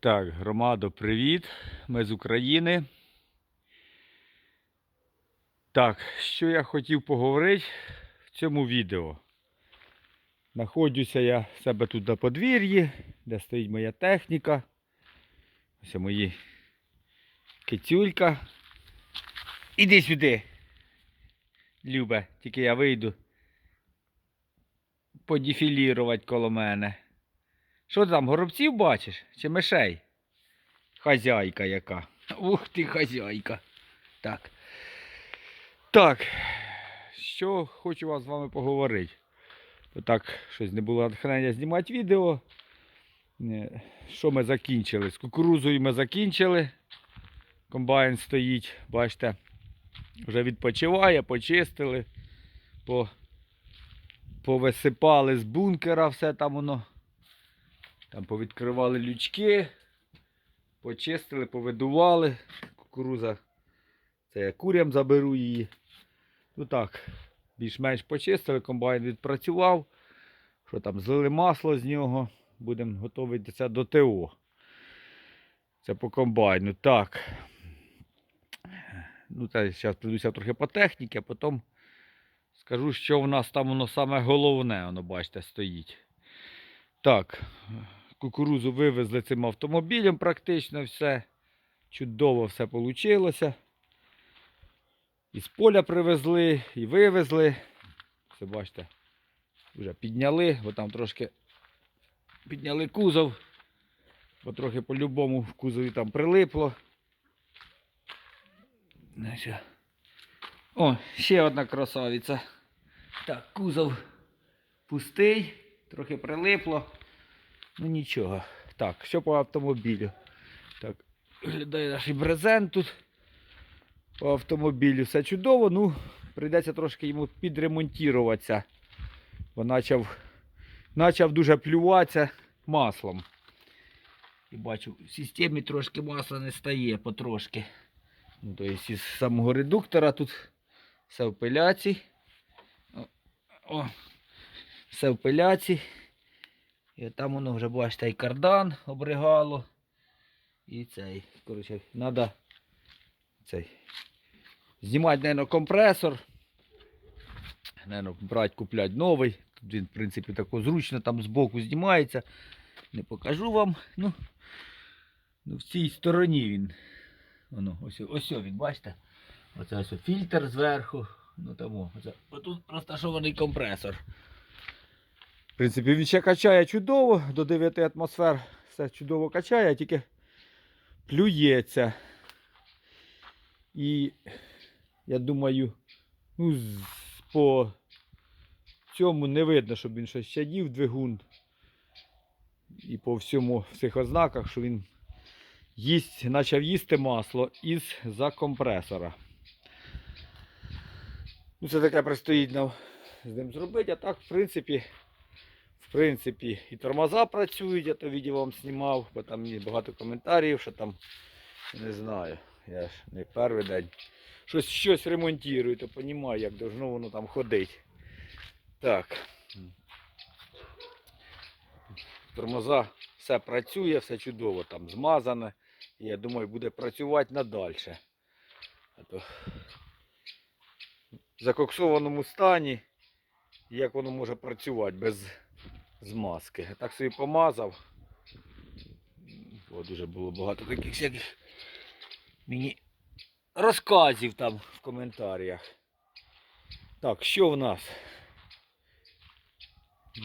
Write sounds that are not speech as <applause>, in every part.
Так, громадо, привіт. Ми з України. Так, що я хотів поговорити в цьому відео. Находжуся я в себе тут на подвір'ї, де стоїть моя техніка. Ось мої кицюлька. Іди сюди. Любе, тільки я вийду подефілірувати коло мене. Що там, горобців бачиш? Чи мишей? Хазяйка яка. Ух ти, хазяйка. Так. Так. Що хочу вас з вами поговорити. Бо так, щось не було натхнення знімати відео. Е, Що ми закінчили? З кукурузою ми закінчили. Комбайн стоїть, бачите, вже відпочиває, почистили, по, повисипали з бункера все там воно. Там повідкривали лючки, почистили, повидували. Кукуруза. Це я курям заберу її. Ну так, більш-менш почистили, комбайн відпрацював. Що там, злили масло з нього. Будемо готуватися до ТО. Це по комбайну. Так. Ну, це зараз прийдуся трохи по техніці, а потім скажу, що в нас там воно саме головне, воно, бачите, стоїть. Так, кукурузу вивезли цим автомобілем практично все. Чудово все вийшло. Із поля привезли і вивезли. Все бачите, вже підняли, бо там трошки підняли кузов, бо трохи по-любому в кузові там прилипло. Значить. О, ще одна красавиця. Так, кузов пустий, трохи прилипло. Ну нічого. Так, що по автомобілю? Так, виглядає наш брезент тут. По автомобілю все чудово, ну, прийдеться трошки йому підремонтуватися. Бо почав, почав дуже плюватися маслом. І бачу, в системі трошки масла не стає потрошки. Ну, то із самого редуктора тут все в пиляці. О, все в пиляці. І там воно вже бачите і кардан обригало. І цей. Коротше, треба цей. Знімати, мабуть, компресор. Наверно, брати, купляти новий. Тут він, в принципі, тако зручно там збоку знімається. Не покажу вам. Ну, ну в цій стороні він. Воно, ось, ось він, бачите? Оце ось фільтр зверху. Ну тому, оце, отут розташований компресор. В принципі, він ще качає чудово, до 9 атмосфер все чудово качає, тільки плюється. І я думаю, ну, по цьому не видно, щоб він щось щадів двигун. І по всьому всіх ознаках, що він їсть, почав їсти масло із за компресора. Ну, це таке предстоїть нам з ним зробити, а так, в принципі, в принципі, і тормоза працюють, я то відео вам знімав, бо там є багато коментарів, що там, не знаю, я ж не перший день. Щось, щось ремонтую, то розумію, як должно воно там ходити. Так. Тормоза все працює, все чудово, там змазане. Я думаю, буде працювати надальше. А то в закоксованому стані, як воно може працювати без змазки. Я так собі помазав. О, дуже було багато таких всяких мені розказів там в коментарях. Так, що в нас?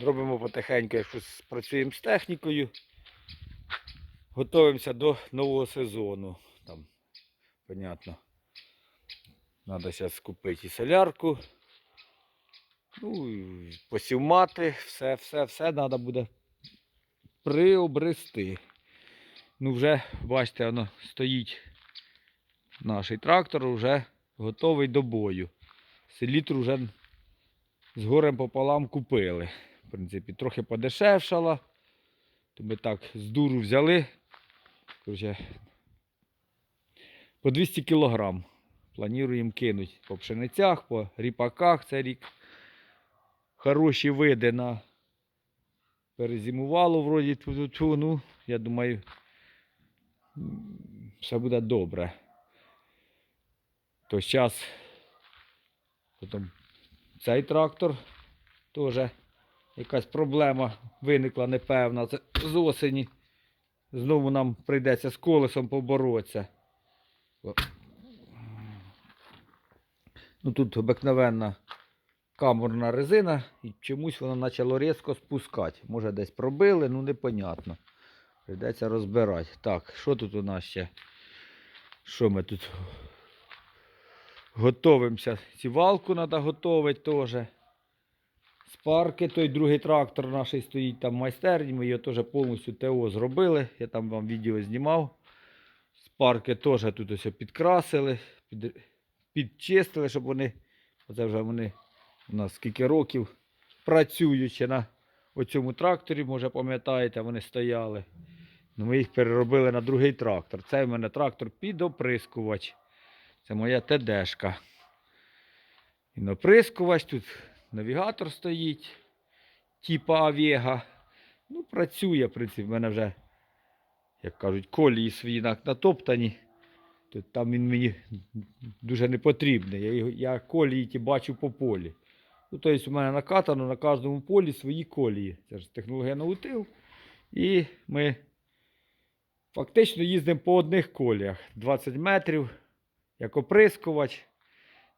Робимо потихеньку, якщо працюємо з технікою. Готуємося до нового сезону. Там, понятно. Надо зараз купити і солярку. Ну, посівмати, все, все, все треба буде приобрести. Ну вже, бачите, воно стоїть наш трактор вже готовий до бою. Селітру вже з горем пополам купили. В принципі, трохи подешевшала. То ми так з дуру взяли. Короче, по 200 кілограм. Плануємо кинути по пшеницях, по ріпаках цей рік. Хороші види на перезимувало вроді. тьфу-тьфу-тьфу. Ну, я думаю, все буде добре. То зараз потім цей трактор теж якась проблема виникла непевна. Це з осені. Знову нам прийдеться з колесом поборотися. Ну тут обикновенна камерна резина і чомусь воно почало різко спускати. Може десь пробили, ну непонятно. Прийдеться розбирати. Так, що тут у нас ще? Що ми тут? Готовимося. Сівалку треба готувати теж. Спарки, той другий трактор наш стоїть там майстерні. Ми його теж повністю ТО зробили. Я там вам відео знімав. Спарки теж тут ось підкрасили, під, підчистили, щоб вони. Оце вже вони у нас скільки років працюючи на оцьому тракторі, може пам'ятаєте, вони стояли. Ну, ми їх переробили на другий трактор. Це в мене трактор підоприскувач. Це моя ТДшка. І наприскувач тут навігатор стоїть, типа Авега. Ну, працює, в принципі, в мене вже, як кажуть, колії свої натоптані. Тут там він мені дуже не потрібний. Я, я колії ті бачу по полі. Ну, тобто, у мене накатано на кожному полі свої колії. Це ж технологія наутил. І ми фактично їздимо по одних коліях. 20 метрів, як оприскувач,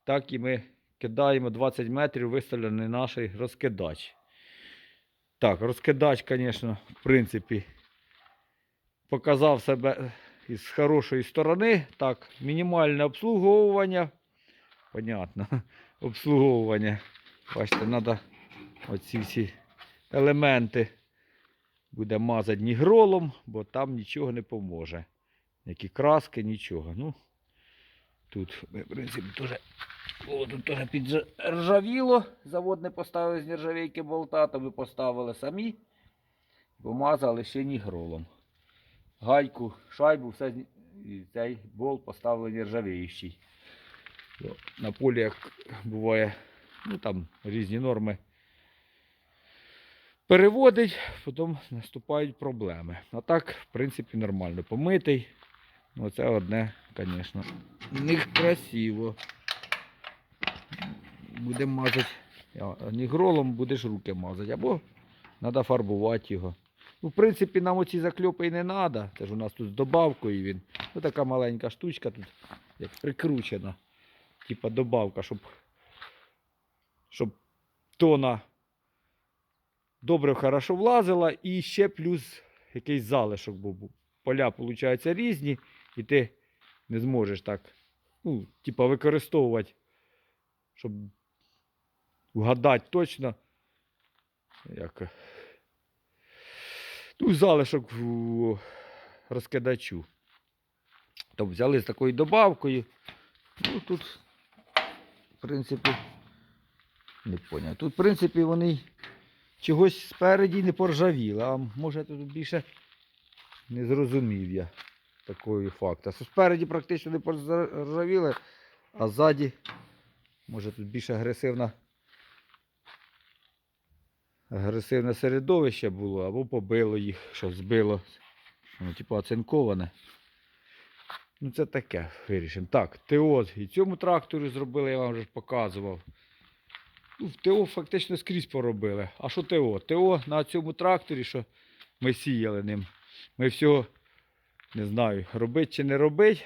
так і ми кидаємо 20 метрів виставлений наш розкидач. Так, розкидач, звісно, в принципі, показав себе із хорошої сторони. Так, мінімальне обслуговування. Понятно, <laughs> обслуговування. Бачите, треба оці всі елементи буде мазати нігролом, бо там нічого не поможе. Які краски, нічого. Ну, тут, ми, в принципі, теж о, тут теж підржавіло. Завод не поставив з нержавійки болта, то ми поставили самі. Помазали ще нігролом. Гайку, шайбу, все цей болт поставили нержавіючий. На полі, як буває, ну там різні норми. Переводить, потім наступають проблеми. А так, в принципі, нормально. Помитий. Ну, це одне, звісно, не красиво. Будемо мазати. Нігролом будеш руки мазати, або треба фарбувати його. Ну, в принципі, нам оці закльопи і не треба. Це ж у нас тут з добавкою він. Ось така маленька штучка тут, як прикручена. Типа добавка, щоб, щоб тона добре хорошо влазила і ще плюс якийсь залишок був. Поля, виходить, різні, і ти не зможеш так, ну, типа, використовувати, щоб вгадати точно, як, ну, залишок в розкидачу. Тобто взяли з такою добавкою. Ну, тут, в принципі, не поняв. Тут, в принципі, вони чогось спереді не поржавіли, а може тут більше не зрозумів я такої факту. Спереді практично не поржавіли, а ззаді, може тут більш агресивна. Агресивне середовище було, або побило їх, що збило. Ну, типу оцинковане. Ну, це таке вирішимо. Так, ТО і цьому трактору зробили, я вам вже показував. В ТО фактично скрізь поробили. А що ТО? ТО на цьому тракторі, що ми сіяли ним. Ми всього, не знаю, робить чи не робить.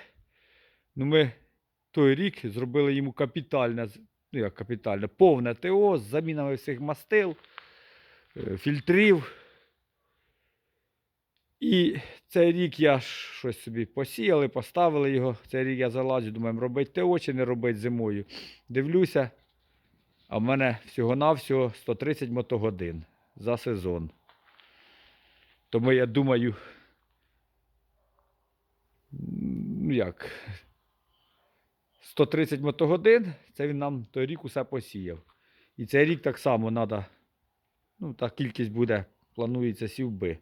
Ну, ми той рік зробили йому капітальне, ну як капітальне, повне ТО з замінами всіх мастил, е, фільтрів. І цей рік я щось собі посіяли, поставили його. Цей рік я залазю, думаю, робити ТО чи не робити зимою. Дивлюся, а в мене всього-навсього 130 мотогодин за сезон. Тому я думаю, як, 130 мотогодин, це він нам той рік усе посіяв. І цей рік так само треба, ну, та кількість буде, планується сівби.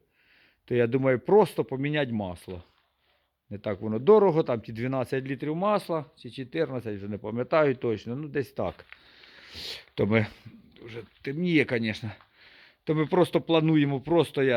То я думаю, просто поміняти масло. Не так воно дорого, там ті 12 літрів масла, чи 14, вже не пам'ятаю точно, ну десь так. То ми вже темніє, звісно. То ми просто плануємо, просто я